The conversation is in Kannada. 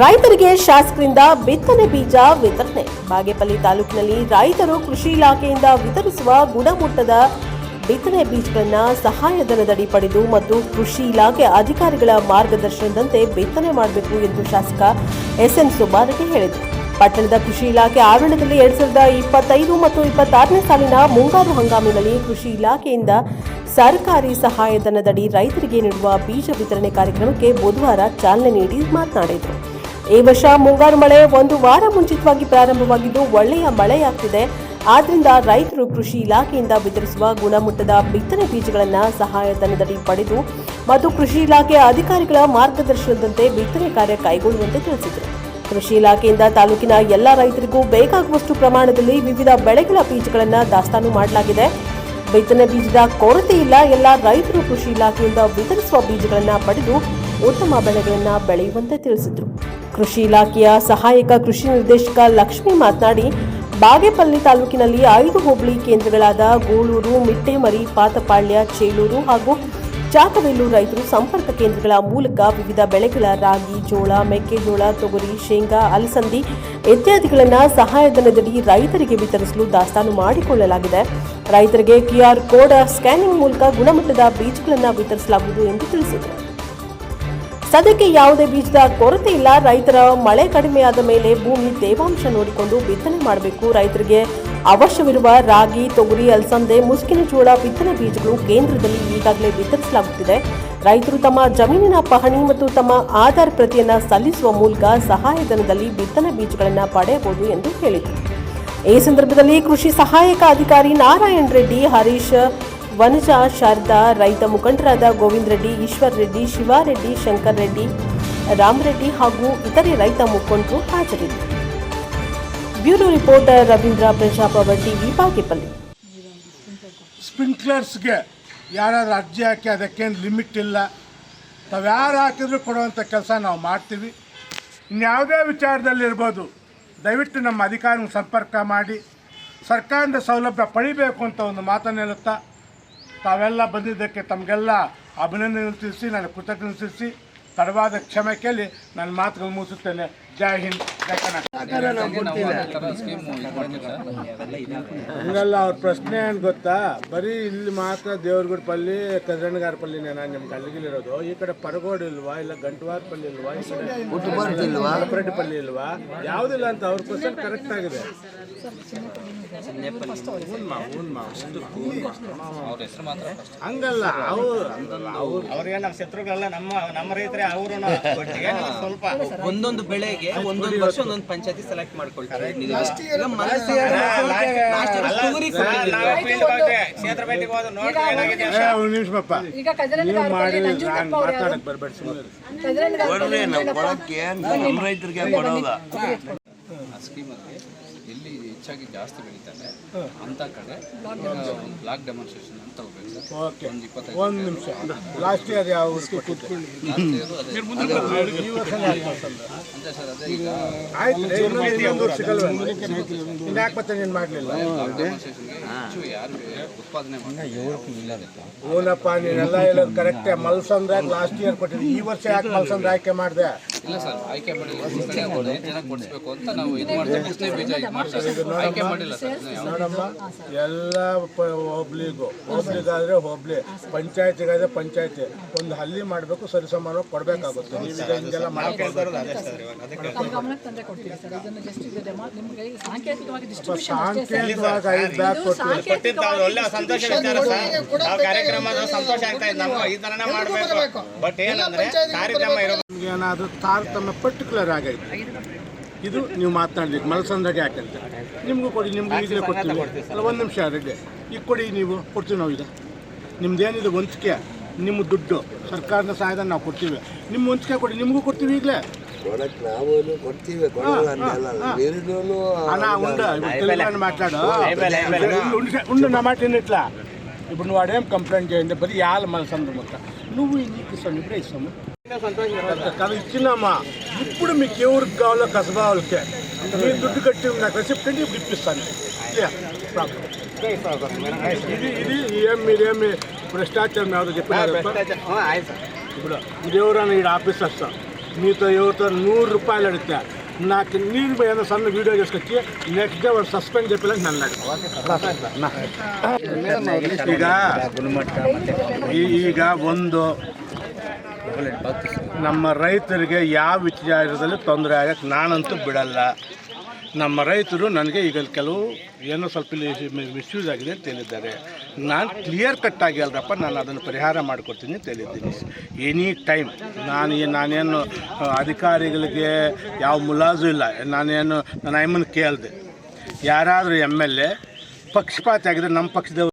ರೈತರಿಗೆ ಶಾಸಕರಿಂದ ಬಿತ್ತನೆ ಬೀಜ ವಿತರಣೆ. ಬಾಗೇಪಲ್ಲಿ ತಾಲೂಕಿನಲ್ಲಿ ರೈತರು ಕೃಷಿ ಇಲಾಖೆಯಿಂದ ವಿತರಿಸುವ ಗುಣಮಟ್ಟದ ಬಿತ್ತನೆ ಬೀಜಗಳನ್ನು ಸಹಾಯಧನದಡಿ ಪಡೆದು ಮತ್ತು ಕೃಷಿ ಇಲಾಖೆ ಅಧಿಕಾರಿಗಳ ಮಾರ್ಗದರ್ಶನದಂತೆ ಬಿತ್ತನೆ ಮಾಡಬೇಕು ಎಂದು ಶಾಸಕ ಎಸ್ಎನ್ ಸುಬ್ಬಾರೆಡ್ಡಿ ಹೇಳಿದರು. ಪಟ್ಟಣದ ಕೃಷಿ ಇಲಾಖೆ ಆವರಣದಲ್ಲಿ ಎರಡ್ ಸಾವಿರದ ಇಪ್ಪತ್ತೈದು ಮತ್ತು ಇಪ್ಪತ್ತಾರನೇ ಸಾಲಿನ ಮುಂಗಾರು ಹಂಗಾಮಿನಲ್ಲಿ ಕೃಷಿ ಇಲಾಖೆಯಿಂದ ಸರ್ಕಾರಿ ಸಹಾಯಧನದಡಿ ರೈತರಿಗೆ ನೀಡುವ ಬೀಜ ವಿತರಣೆ ಕಾರ್ಯಕ್ರಮಕ್ಕೆ ಬುಧವಾರ ಚಾಲನೆ ನೀಡಿ ಮಾತನಾಡಿದರು. ಈ ವರ್ಷ ಮುಂಗಾರು ಮಳೆ ಒಂದು ವಾರ ಮುಂಚಿತವಾಗಿ ಪ್ರಾರಂಭವಾಗಿದ್ದು ಒಳ್ಳೆಯ ಮಳೆಯಾಗ್ತಿದೆ. ಆದ್ದರಿಂದ ರೈತರು ಕೃಷಿ ಇಲಾಖೆಯಿಂದ ವಿತರಿಸುವ ಗುಣಮಟ್ಟದ ಬಿತ್ತನೆ ಬೀಜಗಳನ್ನು ಸಹಾಯಧನದಡಿ ಪಡೆದು ಮತ್ತು ಕೃಷಿ ಇಲಾಖೆಯ ಅಧಿಕಾರಿಗಳ ಮಾರ್ಗದರ್ಶನದಂತೆ ಬಿತ್ತನೆ ಕಾರ್ಯ ಕೈಗೊಳ್ಳುವಂತೆ ತಿಳಿಸಿದರು. ಕೃಷಿ ಇಲಾಖೆಯಿಂದ ತಾಲೂಕಿನ ಎಲ್ಲ ರೈತರಿಗೂ ಬೇಕಾಗುವಷ್ಟು ಪ್ರಮಾಣದಲ್ಲಿ ವಿವಿಧ ಬೆಳೆಗಳ ಬೀಜಗಳನ್ನು ದಾಸ್ತಾನು ಮಾಡಲಾಗಿದೆ. ಬಿತ್ತನೆ ಬೀಜದ ಕೊರತೆ ಇಲ್ಲ. ಎಲ್ಲ ರೈತರು ಕೃಷಿ ಇಲಾಖೆಯಿಂದ ವಿತರಿಸುವ ಬೀಜಗಳನ್ನು ಪಡೆದು ಉತ್ತಮ ಬೆಳೆಗಳನ್ನು ಬೆಳೆಯುವಂತೆ ತಿಳಿಸಿದರು. ಕೃಷಿ ಇಲಾಖೆಯ ಸಹಾಯಕ ಕೃಷಿ ನಿರ್ದೇಶಕ ಲಕ್ಷ್ಮಿ ಮಾತನಾಡಿ, ಬಾಗೇಪಲ್ಲಿ ತಾಲೂಕಿನಲ್ಲಿ ಐದು ಹೋಬಳಿ ಕೇಂದ್ರಗಳಾದ ಗೋಳೂರು, ಮಿಟ್ಟೆಮರಿ, ಪಾತಪಾಳ್ಯ, ಚೇಳೂರು ಹಾಗೂ ಚಾಕವೆಲ್ಲು ರೈತರು ಸಂಪರ್ಕ ಕೇಂದ್ರಗಳ ಮೂಲಕ ವಿವಿಧ ಬೆಳೆಗಳ ರಾಗಿ, ಜೋಳ, ಮೆಕ್ಕೆಜೋಳ, ತೊಗರಿ, ಶೇಂಗಾ, ಅಲಸಂದಿ ಇತ್ಯಾದಿಗಳನ್ನು ಸಹಾಯಧನದಡಿ ರೈತರಿಗೆ ವಿತರಿಸಲು ದಾಸ್ತಾನು ಮಾಡಿಕೊಳ್ಳಲಾಗಿದೆ. ರೈತರಿಗೆ ಕ್ಯೂಆರ್ ಕೋಡ್ ಸ್ಕ್ಯಾನಿಂಗ್ ಮೂಲಕ ಗುಣಮಟ್ಟದ ಬೀಜಗಳನ್ನು ವಿತರಿಸಲಾಗುವುದು ಎಂದು ತಿಳಿಸಿದರು. ಸದ್ಯಕ್ಕೆ ಯಾವುದೇ ಬೀಜದ ಕೊರತೆ ಇಲ್ಲ. ರೈತರ ಮಳೆ ಕಡಿಮೆಯಾದ ಮೇಲೆ ಭೂಮಿ ತೇವಾಂಶ ನೋಡಿಕೊಂಡು ಬಿತ್ತನೆ ಮಾಡಬೇಕು. ರೈತರಿಗೆ ಅವಶ್ಯವಿರುವ ರಾಗಿ, ತೊಗರಿ, ಅಲಸಂದೆ, ಮುಸ್ಕಿನ ಜೋಳ, ಬಿತ್ತನೆ ಬೀಜಗಳು ಕೇಂದ್ರದಲ್ಲಿ ಈಗಾಗಲೇ ವಿತರಿಸಲಾಗುತ್ತಿದೆ. ರೈತರು ತಮ್ಮ ಜಮೀನಿನ ಪಹಣಿ ಮತ್ತು ತಮ್ಮ ಆಧಾರ್ ಪ್ರತಿಯನ್ನು ಸಲ್ಲಿಸುವ ಮೂಲಕ ಸಹಾಯಧನದಲ್ಲಿ ಬಿತ್ತನೆ ಬೀಜಗಳನ್ನು ಪಡೆಯಬಹುದು ಎಂದು ಹೇಳಿದರು. ಈ ಸಂದರ್ಭದಲ್ಲಿ ಕೃಷಿ ಸಹಾಯಕ ಅಧಿಕಾರಿ ನಾರಾಯಣ್ ರೆಡ್ಡಿ, ಹರೀಶ್ ವನಜಾ, ಶಾರದಾ, ರೈತ ಮುಖಂಡರಾದ ಗೋವಿಂದ ರೆಡ್ಡಿ ಈಶ್ವರ್ ರೆಡ್ಡಿ, ಶಿವಾರೆಡ್ಡಿ, ಶಂಕರ್ ರೆಡ್ಡಿ, ರಾಮರೆಡ್ಡಿ ಹಾಗೂ ಇತರೆ ರೈತ ಮುಖಂಡರು ಹಾಜರಿದ್ದರು. Bureau reporter Ravindra Prajapava TV Bagepalli. ಸ್ಪ್ರಿಂಕ್ಲರ್ಸ್ಗೆ ಯಾರಾದ್ರೂ ಅರ್ಜಿ ಹಾಕಿ ಅದಕ್ಕೇನು ಲಿಮಿಟ್ ಇಲ್ಲ. ತಾವು ಯಾರು ಹಾಕಿದ್ರು ಕೊಡುವಂಥ ಕೆಲಸ ನಾವು ಮಾಡ್ತೀವಿ. ಇನ್ಯಾವುದೇ ವಿಚಾರದಲ್ಲಿರ್ಬೋದು ದಯವಿಟ್ಟು ನಮ್ಮ ಅಧಿಕಾರಿಗಳ ಸಂಪರ್ಕ ಮಾಡಿ ಸರ್ಕಾರದ ಸೌಲಭ್ಯ ಪಡಿಬೇಕು ಅಂತ ಒಂದು ಮಾತನ್ನು ಹೇಳುತ್ತಾ ತಾವೆಲ್ಲ ಬಂದಿದ್ದಕ್ಕೆ ತಮಗೆಲ್ಲ ಅಭಿನಂದನೆ ತಿಳಿಸಿ ನಾನು ಕೃತಜ್ಞತೆ ತಿಳಿಸಿ ತಡವಾದ ಕ್ಷಮೆ ಕೇಳಿ ನನ್ನ ಮಾತುಗಳು ಮುಗಿಸುತ್ತೇನೆ. ಜೈ ಹಿಂದ್ ಜೈ ಹಂಗಲ್ಲ ಅವ್ರ ಪ್ರಶ್ನೆ ಏನು ಗೊತ್ತಾ? ಬರೀ ಇಲ್ಲಿ ಮಾತ್ರ ದೇವ್ರಗುಡ್ ಪಲ್ಲಿ ಕದ್ರಣಗಾರ ಪಲ್ಲಿ ನಾನು ನಿಮ್ಗೆ ಇರೋದು ಈ ಕಡೆ ಪರಗೋಡ್ ಇಲ್ವಾ ಇಲ್ಲ ಗಂಟವಾರ ಪಲ್ಲಿ ಇಲ್ವಾ ಈ ಕಡೆ ಪಲ್ಲಿ ಇಲ್ವಾ? ಯಾವುದಿಲ್ಲ ಅಂತ ಅವ್ರ ಕ್ವಶನ್ ಕರೆಕ್ಟ್ ಆಗಿದೆ. ಹಂಗಲ್ಲ ಅವ್ರು ನಮ್ಮ ಶತ್ರುಗಳೆಲ್ಲ ನಮ್ಮ ನಮ್ಮ ರೈತರೇ ಅವರು ಸ್ವಲ್ಪ ಒಂದೊಂದು ಬೆಳೆಗೆ ಒಂದೊಂದು ವರ್ಷ ಒಂದೊಂದು ಪಂಚಾಯತಿ ಸೆಲೆಕ್ಟ್ ಮಾಡ್ಕೊಳ್ತಾರೆ ಈಗ ಕಜರನ್ ಎಲ್ಲಿ ಹೆಚ್ಚಾಗಿ ಜಾಸ್ತಿ ಬೆಳೀತಾರೆ ಅಂತ ಕಡೆ ಬ್ಲಾಕ್ ಡೆಮಾನ್ಸ್ಟ್ರೇಷನ್ ಅಂತ ಓಕೆ. ಒಂದು ನಿಮಿಷ. ಲಾಸ್ಟ್ ಇಯರ್ ಯಾವ ಆಯ್ತು ಸಿಗಲ್ವಾ ಇನ್ಯಾಕೆ ಮತ್ತೆ ಮಾಡಲಿಲ್ಲ? ಹೂನಪ್ಪ ನೀನೆಲ್ಲ ಹೇಳೋದು ಕರೆಕ್ಟೇ ಮಲ್ಸಂದ್ರೆ ಲಾಸ್ಟ್ ಇಯರ್ ಕೊಟ್ಟಿದ್ದೆ? ಈ ವರ್ಷ ಯಾಕೆ ಮಲ್ಸಂದ್ರೆ ಆಯ್ಕೆ ಮಾಡಿದೆ? ಇಲ್ಲ ಸರ್ ಆಯ್ಕೆ ಮಾಡಿ ಈ ಕಡೆ ಜನ ಕೊಡಿಸ್ಬೇಕು ಅಂತ ನಾವು ಇದು ಮಾಡ್ತೀವಿ. ಬಿಸಿನೇ ಬೀಜ ಇದು ಮಾಡ್ತಾರೆ ಆಯ್ಕೆ ಮಾಡಿಲ್ಲ ಸರ್ ನೋಡಮ್ಮ ಎಲ್ಲ ಹೋಬ್ಳಿಗೂ ಹೋಬ್ಳಿಗಾದ್ರೆ ಹೋಬ್ಳಿ ಪಂಚಾಯತಿಗಾದ್ರೆ ಪಂಚಾಯತಿ. ಒಂದು ಹಳ್ಳಿ ಮಾಡಬೇಕು ಸರಿಸಮಾನ ಕೊಡಬೇಕಾಗುತ್ತೆ. ನೀವೀಗ ಹಿಂಗೆಲ್ಲ ಮಾಡ್ಕೊಳ್ಬಾರ್ದು ತಮ್ಮ ಗಮನಕ್ಕೆ ತಂದೆ ಕೊಡ್ತೀವಿ ಸರ್. ಇದನ್ನು ಜಸ್ಟ್ ಇದು ಡೆಮೋ ನಿಮಗೆ ಸಾಂಕೇತಿಕವಾಗಿ ಐದು ಬ್ಯಾಗ್ ಕಾರ್ಯಕ್ರಮ ಸಂತೋಷ ಆಗ್ತಾ ಇದೆ. ನಮ್ಗೆ ಈ ತರನೇ ಮಾಡಬೇಕು. ಬಟ್ ಏನಂದ್ರೆ ಕಾರ್ಯಕ್ರಮ ಇರೋ ನಿಮ್ಗೆ ಏನಾದರೂ ತಾರತಮ್ಯ ಪರ್ಟಿಕ್ಯುಲರ್ ಆಗೈತೆ ಇದು ನೀವು ಮಾತನಾಡಿದ್ದು ಮಲಸಂದ್ರಾಗೆ ಯಾಕಂತ ನಿಮಗೂ ಕೊಡಿ ನಿಮ್ಗೂ ಈಗಲೇ ಕೊಡ್ತೀವಿ ಅಲ್ಲ ಒಂದು ನಿಮಿಷ ರೆಡ್ಡಿ ಈಗ ಕೊಡಿ ನೀವು ಕೊಡ್ತೀವಿ ನಾವು ಈಗ ನಿಮ್ದೇನಿದೆ ವಂಚಿಕೆ ನಿಮ್ಮ ದುಡ್ಡು ಸರ್ಕಾರದ ಸಹಾಯದ ನಾವು ಕೊಡ್ತೀವಿ ನಿಮ್ಮ ವಂಚಿಕೆ ಕೊಡಿ ನಿಮಗೂ ಕೊಡ್ತೀವಿ ಈಗಲೇ ಕೊಡಕ್ ನಾವು ಕೊಡ್ತೀವಿ ಕೊಡಲ್ಲ ಅನ್ನಲ್ಲ ಬೇರೆದೂ అన్న ఉండు ఇప్పుడు తెలుగు మాట్లాడు ఉండు- ఉండు నా మాట విన్నట్లా ఇప్పుడు నువ్వు వాడేం కంప్లైంట్ చేయండి బరి యాల మన సందు మొత్తం నువ్వు నీకు ఇస్తాను ఇప్పుడే ఇస్తాము కదా ఇచ్చినామా ఇప్పుడు మీకు ఎవరికి కావాలో కసబా వాళ్ళకే నేను దుడ్డు కట్టి నాకు రెసిప్ట్ అంటే ఇప్పుడు ఇప్పిస్తాను ఇదే ప్రాబ్లం. ఇది ఇది ఏం మీరేమి భ్రష్టాచారం ఎవరో చెప్పినారు ఇప్పుడు ఇది ఎవరైనా ఈ ఆఫీసర్స్ మీతో ఎవరితో నూరు రూపాయలు అడిగితే నాకు నేను ఏదో సన్న వీడియో చేసుకొచ్చి నెక్స్ట్ డే వాడు సస్పెండ్ చెప్పాలని నన్ను అడిగి ಈಗ ಈ- ಈಗ ಒಂದು ನಮ್ಮ ರೈತರಿಗೆ ಯಾವ ವಿಚಾರದಲ್ಲಿ ತೊಂದರೆ ಆಗಕ್ಕೆ ನಾನಂತೂ ಬಿಡಲ್ಲ. ನಮ್ಮ ರೈತರು ನನಗೆ ಈಗ ಕೆಲವು ಏನೋ ಸ್ವಲ್ಪ ಮಿಸ್ಯೂಸ್ ಆಗಿದೆ ಅಂತ ಹೇಳಿದ್ದಾರೆ. ನಾನು ಕ್ಲಿಯರ್ ಕಟ್ ಆಗಿ ಅಲ್ರಪ್ಪ ನಾನು ಅದನ್ನು ಪರಿಹಾರ ಮಾಡಿಕೊಡ್ತೀನಿ ಅಂತ ಹೇಳಿದ್ದೀನಿ. ಎನಿ ಟೈಮ್ ನಾನು ನಾನೇನು ಅಧಿಕಾರಿಗಳಿಗೆ ಯಾವ ಮುಲಾಜು ಇಲ್ಲ. ನಾನೇನು ನಾನು ಐಮನ್ ಕೇಳಿದೆ. ಯಾರಾದರೂ ಎಂ ಎಲ್ ಎ ಪಕ್ಷಪಾತ ಆಗಿದ್ರೆ ನಮ್ಮ ಪಕ್ಷದವ್ರು